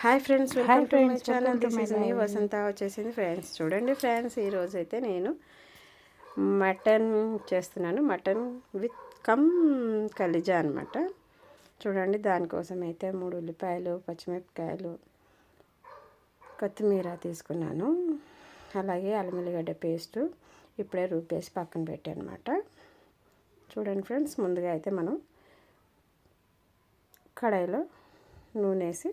Hi friends welcome to my channel this is me. Vasantha వచ్చేసింది friends చూడండి friends ఈరోజు అయితే నేను మటన్ చేస్తున్నాను. మటన్ విత్ కమ్ కలిజా అనమాట చూడండి దానికోసం అయితే మూడు ఉల్లిపాయలు పచ్చిమిరపకాయలు కొత్తిమీర తీసుకున్నాను. అలాగే అల్లిమిల్లిగడ్డ పేస్టు ఇప్పుడే రూపేసి పక్కన పెట్టాను అనమాట చూడండి ఫ్రెండ్స్ ముందుగా అయితే మనం కడాయిలో నూనె వేసి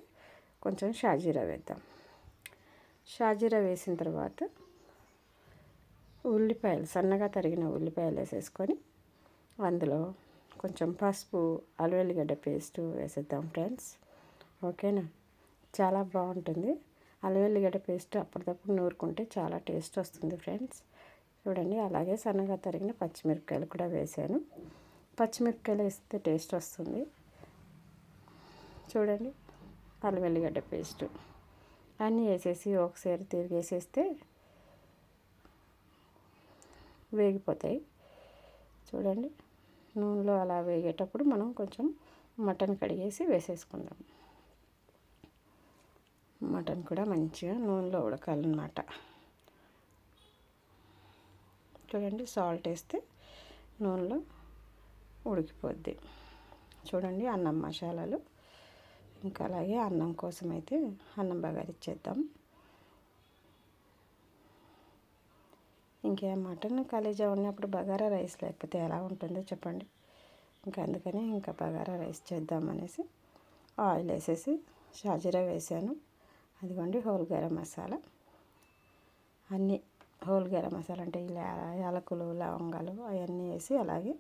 కొంచెం షాజీరా వేద్దాం. షాజీరా వేసిన తర్వాత ఉల్లిపాయలు సన్నగా తరిగిన ఉల్లిపాయలు వేసేసుకొని అందులో కొంచెం పసుపు అలవెల్లిగడ్డ పేస్ట్ వేసేద్దాం ఫ్రెండ్స్. ఓకేనా? చాలా బాగుంటుంది. అలవెల్లిగడ్డ పేస్ట్ అప్పటిదప్పుడు నూరుకుంటే చాలా టేస్ట్ వస్తుంది ఫ్రెండ్స్. చూడండి అలాగే సన్నగా తరిగిన పచ్చిమిరపకాయలు కూడా వేసాను. పచ్చిమిరపకాయలు వేస్తే టేస్ట్ వస్తుంది. చూడండి. అల్లం వెల్లిగడ్డ పేస్ట్ అన్నీ వేసేసి ఒకసారి తిరిగేసేస్తే వేగిపోతాయి. చూడండి నూనెలో అలా వేగేటప్పుడు మనం కొంచెం మటన్ కడిగేసి వేసేసుకుందాం. మటన్ కూడా మంచిగా నూనెలో ఉడకాలన్నమాట. చూడండి సాల్ట్ వేస్తే నూనెలో ఉడికిపోద్ది. చూడండి అన్నం మసాలాలు ఇంకా అలాగే అన్నం కోసం అయితే అన్నం బగారిచ్చేద్దాం ఇంకే మటన్ కలేజా ఉన్నప్పుడు బగారా రైస్ లేకపోతే ఎలా ఉంటుందో చెప్పండి. ఇంకా అందుకని ఇంకా బగారా రైస్ చేద్దామనేసి ఆయిల్ వేసేసి షాజీరా వేసాను. అదిగోండి హోల్ గరం మసాలా. అన్నీ హోల్ గరం మసాలా అంటే ఇలా యాలకులు లవంగాలు అవన్నీ వేసి అలాగే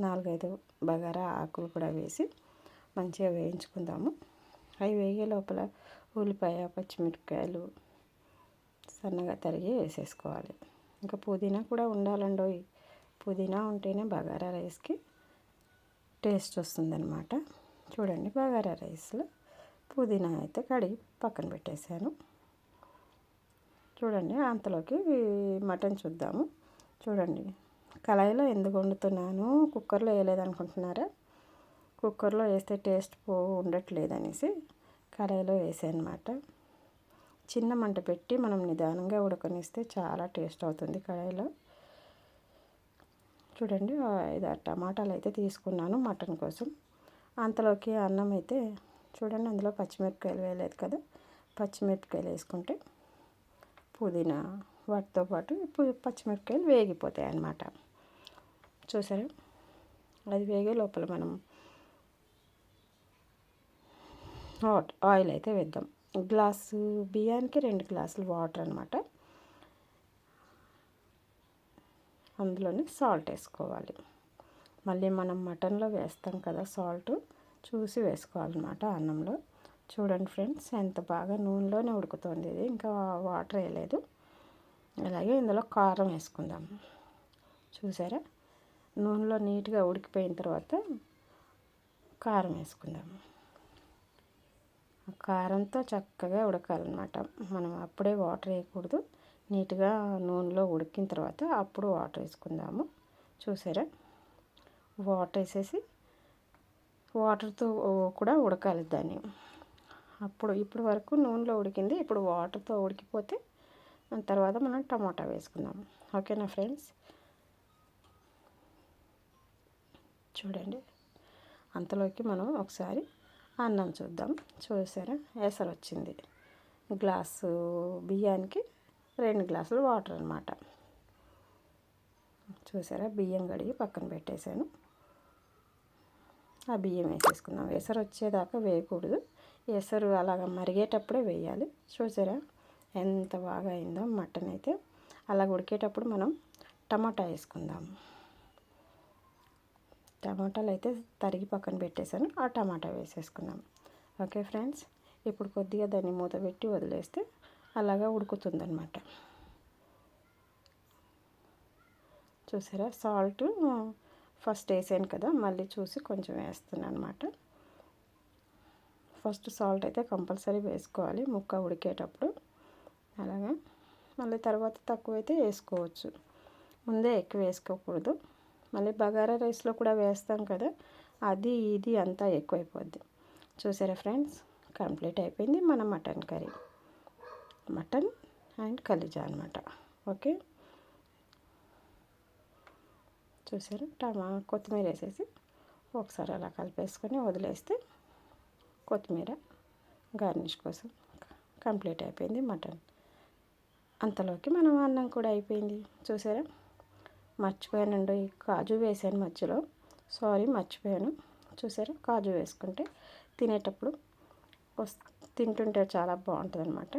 నాలుగైదు బగారా ఆకులు కూడా వేసి మంచిగా వేయించుకుందాము. అవి వేగే లోపల ఉల్లిపాయ పచ్చిమిరపకాయలు సన్నగా తరిగి వేసేసుకోవాలి. ఇంకా పుదీనా కూడా ఉండాలండో పుదీనా ఉంటేనే బగారా రైస్కి టేస్ట్ వస్తుందన్నమాట. చూడండి బగారా రైస్లో పుదీనా అయితే కడిగి పక్కన పెట్టేశాను. చూడండి అంతలోకి మటన్ చూద్దాము. చూడండి. కళాయిలో ఎందుకు వండుతున్నాను? కుక్కర్లో వేయలేదు అనుకుంటున్నారా కుక్కర్లో వేస్తే టేస్ట్ పో ఉండట్లేదు అనేసి కడాయిలో వేసానమాట. చిన్న మంట పెట్టి మనం నిదానంగా ఉడకనిస్తే చాలా టేస్ట్ అవుతుంది కడాయిలో. చూడండి ఐదు టమాటాలు అయితే తీసుకున్నాను మటన్ కోసం. అంతలోకి అన్నం అయితే చూడండి అందులో పచ్చిమిరపకాయలు వేయలేదు కదా పచ్చిమిరపకాయలు వేసుకుంటే పుదీనా వాటితో పాటు పచ్చిమిరపకాయలు వేగిపోతాయి అన్నమాట చూసారా? అది వేగే లోపల మనం హాట్ ఆయిల్ అయితే వేద్దాం. గ్లాసు బియ్యానికి రెండు గ్లాసులు వాటర్ అనమాట అందులోనే సాల్ట్ వేసుకోవాలి. మళ్ళీ మనం మటన్లో వేస్తాం కదా సాల్ట్ చూసి వేసుకోవాలన్నమాట అన్నంలో. చూడండి ఫ్రెండ్స్ ఎంత బాగా నూనెలోనే ఉడుకుతుంది ఇది. ఇంకా వాటర్ వేయలేదు. అలాగే ఇందులో కారం వేసుకుందాం. చూసారా? నూనెలో నీట్గా ఉడికిపోయిన తర్వాత కారం వేసుకుందాము కారంతో చక్కగా ఉడకాలన్నమాట. మనం అప్పుడే వాటర్ వేయకూడదు. నీట్గా నూనెలో ఉడికిన తర్వాత అప్పుడు వాటర్ వేసుకుందాము. చూసారా? వాటర్ వేసేసి వాటర్తో కూడా ఉడకాలి దాన్ని. అప్పుడు ఇప్పుడు వరకు నూనెలో ఉడికింది. ఇప్పుడు వాటర్తో ఉడికిపోతే తర్వాత మనం టమాటా వేసుకుందాం. ఓకేనా ఫ్రెండ్స్? చూడండి. అంతలోకి మనం ఒకసారి అన్నం చూద్దాం. చూసారా? ఎసరు వచ్చింది. గ్లాసు బియ్యానికి రెండు గ్లాసులు వాటర్ అనమాట చూసారా? బియ్యం కడిగి పక్కన పెట్టేశాను. ఆ బియ్యం వేసేసుకుందాం. ఎసరు వచ్చేదాకా వేయకూడదు. ఎసరు అలాగ మరిగేటప్పుడే వేయాలి. చూసారా? ఎంత బాగా అయిందో మటన్ అయితే. అలా ఉడికేటప్పుడు మనం టమాటా వేసుకుందాము టమాటాలు అయితే తరిగి పక్కన పెట్టేశాను. ఆ టమాటా వేసేసుకున్నాం. Okay friends? ఇప్పుడు కొద్దిగా దాన్ని మూత పెట్టి వదిలేస్తే అలాగా ఉడుకుతుందనమాట చూసారా? సాల్ట్ ఫస్ట్ వేసాను కదా మళ్ళీ చూసి కొంచెం వేస్తున్నాను అనమాట ఫస్ట్ సాల్ట్ అయితే కంపల్సరీ వేసుకోవాలి ముక్క ఉడికేటప్పుడు. అలాగా? మళ్ళీ తర్వాత తక్కువైతే వేసుకోవచ్చు. ముందే ఎక్కువ వేసుకోకూడదు. మళ్ళీ బగారా రైస్లో కూడా వేస్తాం కదా అది ఇది అంతా ఎక్కువైపోద్ది. చూసారా ఫ్రెండ్స్? కంప్లీట్ అయిపోయింది మన మటన్ కర్రీ. మటన్ అండ్ కలిజా అనమాట ఓకే? చూసారు? టమా కొత్తిమీర వేసేసి ఒకసారి అలా కలిపేసుకొని వదిలేస్తే కొత్తిమీర గార్నిష్ కోసం కంప్లీట్ అయిపోయింది మటన్. అంతలోకి మనం అన్నం కూడా అయిపోయింది. చూసారా? మర్చిపోయానండి. కాజు వేసాను మధ్యలో. సారీ మర్చిపోయాను. చూసారా? కాజు వేసుకుంటే తినేటప్పుడు తింటుంటే చాలా బాగుంటుంది అనమాట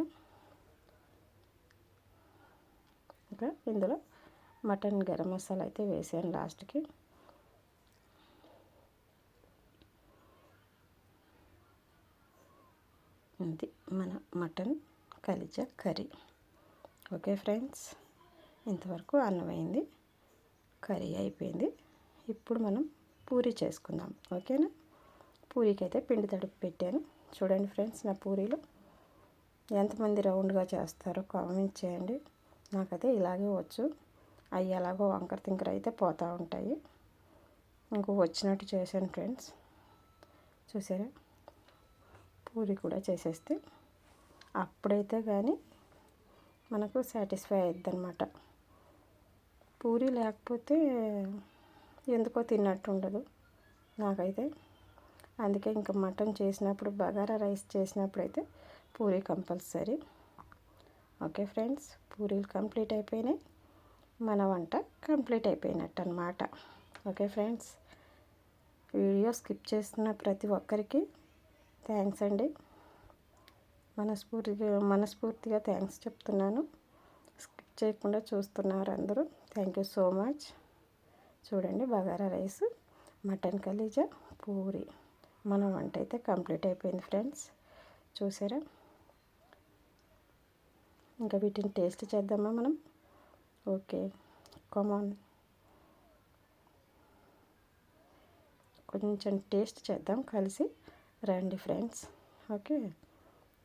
ఇంకా ఇందులో మటన్ గరం మసాలా అయితే వేసాను లాస్ట్కి. ఇది మన మటన్ కలిజ కర్రీ. ఓకే ఫ్రెండ్స్ ఇంతవరకు అన్నమైంది. కర్రీ అయిపోయింది. ఇప్పుడు మనం పూరి చేసుకుందాం. ఓకేనా? పూరీకి అయితే పిండి తడుపు పెట్టాను. చూడండి ఫ్రెండ్స్ నా పూరీలు ఎంతమంది రౌండ్గా చేస్తారో కామెంట్ చేయండి. నాకైతే ఇలాగే వచ్చు. అవి ఎలాగో వంకర తింకర అయితే పోతూ ఉంటాయి. ఇంకో వచ్చినట్టు చేశాను ఫ్రెండ్స్. చూసారా? పూరి కూడా చేసేస్తే అప్పుడైతే కానీ మనకు సాటిస్ఫై అవుద్ది అనమాట పూరి లేకపోతే ఎందుకో తిన్నట్టు ఉండదు నాకైతే. అందుకే ఇంకా మటన్ చేసినప్పుడు బగారా రైస్ చేసినప్పుడు అయితే పూరి కంపల్సరీ. ఓకే ఫ్రెండ్స్ పూరీలు కంప్లీట్ అయిపోయినాయి. మన వంట కంప్లీట్ అయిపోయినట్టు అనమాట ఓకే ఫ్రెండ్స్ వీడియో స్కిప్ చేస్తున్న ప్రతి ఒక్కరికి థ్యాంక్స్ అండి. మనస్ఫూర్తిగా మనస్ఫూర్తిగా థ్యాంక్స్ చెప్తున్నాను. స్కిప్ చేయకుండా చూస్తున్నారు అందరూ. థ్యాంక్ యూ సో మచ్ చూడండి బగారా రైస్ మటన్ కలీజా పూరి. మన వంట అయితే కంప్లీట్ అయిపోయింది ఫ్రెండ్స్. చూసారా? ఇంకా వీటిని టేస్ట్ చేద్దామా మనం? ఓకే కామన్ కొంచెం టేస్ట్ చేద్దాం కలిసి రండి ఫ్రెండ్స్. ఓకే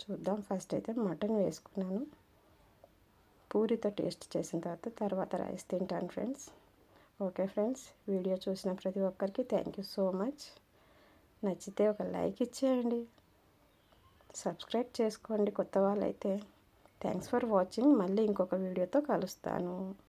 చూద్దాం. ఫస్ట్ అయితే మటన్ వేసుకున్నాను. పూరితో టేస్ట్ చేసిన తర్వాత తర్వాత రైస్ తింటాను ఫ్రెండ్స్. ఓకే ఫ్రెండ్స్ వీడియో చూసిన ప్రతి ఒక్కరికి థ్యాంక్ యూ సో మచ్ నచ్చితే ఒక లైక్ ఇచ్చేయండి. సబ్స్క్రైబ్ చేసుకోండి కొత్త వాళ్ళైతే. థ్యాంక్స్ ఫర్ వాచింగ్ మళ్ళీ ఇంకొక వీడియోతో కలుస్తాను.